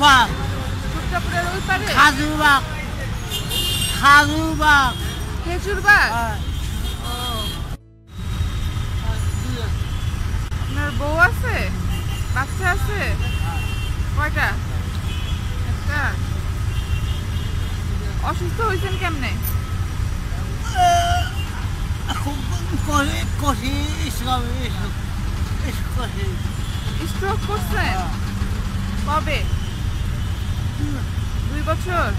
পাক সূত্রাপুরের ওই পারে? খাজুর বাগ খাজুর বাগ খেজুর বাগ হ্যাঁ। আপনার বউ আছে? বাচ্চা আছে? কয়টা? একটা। অসুস্থ হয়েছেন কেমনে? কষি কষি 추억 꽃샘 마비 물과 추억